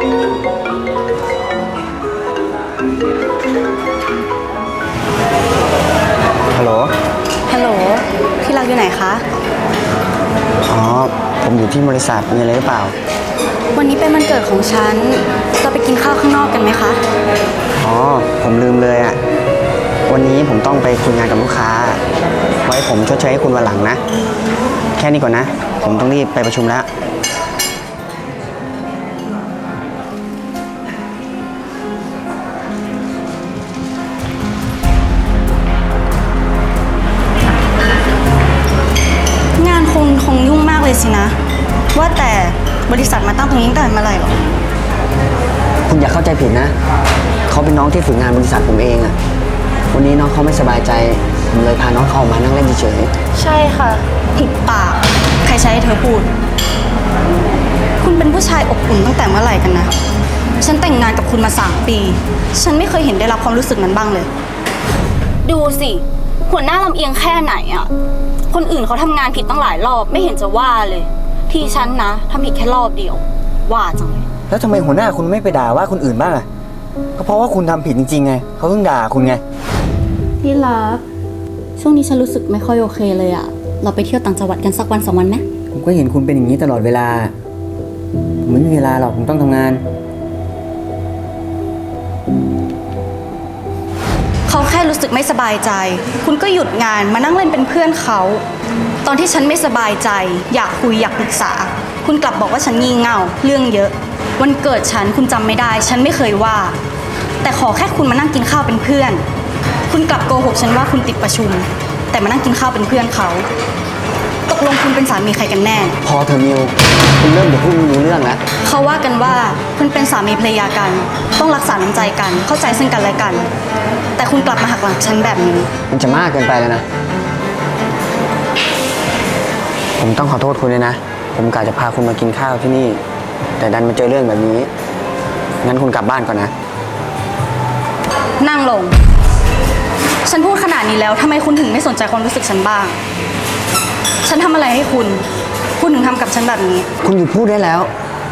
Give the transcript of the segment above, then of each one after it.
ฮัลโหล ฮัลโหล ที่รักอยู่ไหนคะ อ๋อ ผมอยู่ที่บริษัท มีอะไรหรือเปล่า วันนี้เป็นวันเกิดของฉัน เราไปกินข้าวข้างนอกกันไหมคะ อ๋อ ผมลืมเลยอะวันนี้ผมต้องไปคุยงานกับลูกค้า ไว้ผมชดเชยให้คุณวันหลังนะ แค่นี้ก่อนนะ ผมต้องรีบไปประชุมแล้ว เลยสินะ ว่าแต่บริษัทมาตั้งตรงนี้ตั้งแต่เมื่อไหร่หรอ คุณอย่าเข้าใจผิดนะ เขาเป็นน้องที่ฝึกงานบริษัทผมเองอะ่ะวันนี้น้องเขาไม่สบายใจผมเลยพาน้องเขาออกมานั่งเล่นเฉยใช่ค่ะ หุบปาก ใครใช้ให้เธอพูด คุณเป็นผู้ชายอบอุ่นตั้งแต่เมื่อไหร่กันนะ ฉันแต่งงานกับคุณมาสามปี ฉันไม่เคยเห็นได้รับความรู้สึกนั้นบ้างเลย ดูสิหัวหน้าลำเอียงแค่ไหนอะ คนอื่นเขาทำงานผิดตั้งหลายรอบไม่เห็นจะว่าเลย ที่ฉันนะทำผิดแค่รอบเดียว ว่าจังเลยๆแล้วทำไมหัวหน้าคุณไม่ไปด่าว่าคนอื่นบ้างอะก็เพราะว่าคุณทำผิดจริงๆไง เขาเพิ่งด่าคุณไงพี่รัก ช่วงนี้ฉันรู้สึกไม่ค่อยโอเคเลยอะเราไปเที่ยวต่างจังหวัดกันสักวันสองวันไหมผมก็เห็นคุณเป็นอย่างนี้ตลอดเวลาผมไม่มีเวลาหรอกผมต้องทำงาน ค่รู้สึกไม่สบายใจ คุณก็หยุดงานมานั่งเล่นเป็นเพื่อนเขา ตอนที่ฉันไม่สบายใจ อยากคุยอยากปรึกษา คุณกลับบอกว่าฉันงี่เง่าเรื่องเยอะ วันเกิดฉันคุณจำไม่ได้ ฉันไม่เคยว่า แต่ขอแค่คุณมานั่งกินข้าวเป็นเพื่อน คุณกลับโกหกฉันว่าคุณติดประชุม แต่มานั่งกินข้าวเป็นเพื่อนเขา กลงคุณเป็นสามีใครกันแน่ พอเธอะมิวคุณเริ่มจะพูดไม่รู้เรื่องแล้วเขาว่ากันว่าคุณเป็นสามีภรรยากัน ต้องรักษาน้ำใจกัน เข้าใจซึ่งกันและกัน แต่คุณกลับมาหักหลังฉันแบบนี้ มันจะมากเกินไปแล้วนะ ผมต้องขอโทษคุณเลยนะ ผมกะจะพาคุณมากินข้าวที่นี่ แต่ดันมาเจอเรื่องแบบนี้ งั้นคุณกลับบ้านก่อนนะ นั่งลง ฉันพูดขนาดนี้แล้วทำไมคุณถึงไม่สนใจความรู้สึกฉันบ้าง ฉันทำอะไรให้คุณ คุณถึงทำกับฉันแบบนี้ คุณหยุดพูดได้แล้ว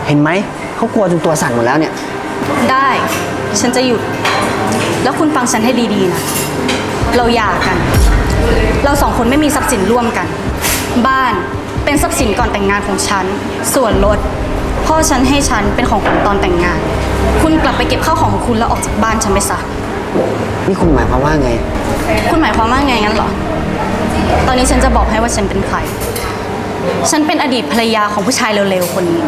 เห็นไหม เขากลัวจนตัวสั่นหมดแล้วเนี่ย ได้ ฉันจะหยุด แล้วคุณฟังฉันให้ดีๆนะ เราหย่ากัน เราสองคนไม่มีทรัพย์สินร่วมกัน บ้านเป็นทรัพย์สินก่อนแต่งงานของฉัน ส่วนรถพ่อฉันให้ฉันเป็นของขวัญตอนแต่งงาน คุณกลับไปเก็บข้าวของของคุณแล้วออกจากบ้านฉันไปซะ นี่คุณหมายความว่าไง คุณหมายความว่าไงงั้นเหรอ ตอนนี้ฉันจะบอกให้ว่าฉันเป็นใคร ฉันเป็นอดีตภรรยาของผู้ชายเร็วๆคนนี้